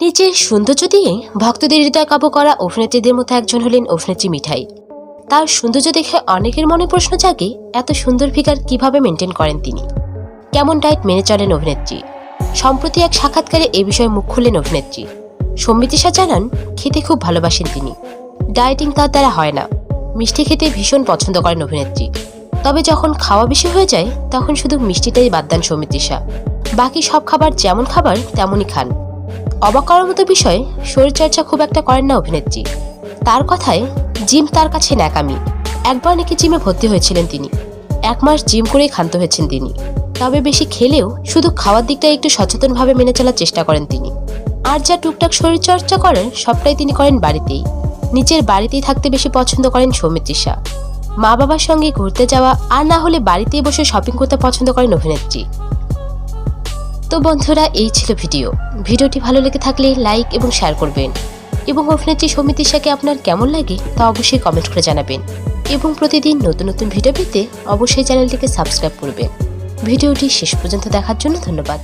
নিজের সৌন্দর্য দিয়ে ভক্তদের হৃদয় কাবু করা অভিনেত্রীদের মধ্যে একজন হলেন অভিনেত্রী মিঠাই। তার সৌন্দর্য দেখে অনেকের মনে প্রশ্ন জাগে, এত সুন্দর ফিগার কীভাবে মেনটেন করেন তিনি? কেমন ডায়েট মেনে চলেন অভিনেত্রী? সম্প্রতি এক সাক্ষাৎকারে এ বিষয়ে মুখ খুললেন অভিনেত্রী। সম্মিতিশা জানান, খেতে খুব ভালোবাসেন তিনি। ডায়েটিং তার দ্বারা হয় না। মিষ্টি খেতে ভীষণ পছন্দ করেন অভিনেত্রী। তবে যখন খাওয়া বেশি হয়ে যায়, তখন শুধু মিষ্টিটাই বাদ দেন সৌমিত্রিষা বাকি সব খাবার যেমন খাবার, তেমনই খান। অবাক করার মতো বিষয়, শরীরচর্চা খুব একটা করেন না অভিনেত্রী। তার কথায়, জিম তার কাছে ন্যাকামি। একবার নাকি জিমে ভর্তি হয়েছিলেন তিনি। এক মাস জিম করেই ক্ষান্ত হয়েছেন তিনি। তবে বেশি খেলেও শুধু খাওয়ার দিকটা একটু সচেতনভাবে মেনে চলার চেষ্টা করেন তিনি। আর যা টুকটাক শরীরচর্চা করেন, সবটাই তিনি করেন বাড়িতেই। নিজের বাড়িতেই থাকতে বেশি পছন্দ করেন সৌমিত্রিষা মা বাবার সঙ্গে ঘুরতে যাওয়া আর না হলে বাড়িতেই বসে শপিং করতে পছন্দ করেন অভিনেত্রী। তো বন্ধুরা, এই ছিল ভিডিও। ভিডিওটি ভালো লেগে থাকলে লাইক এবং শেয়ার করবেন। এবং অভিনেত্রী সমিতিশাকে আপনার কেমন লাগে তা অবশ্যই কমেন্ট করে জানাবেন। এবং প্রতিদিন নতুন নতুন ভিডিও পেতে অবশ্যই চ্যানেলটিকে সাবস্ক্রাইব করবেন। ভিডিওটি শেষ পর্যন্ত দেখার জন্য ধন্যবাদ।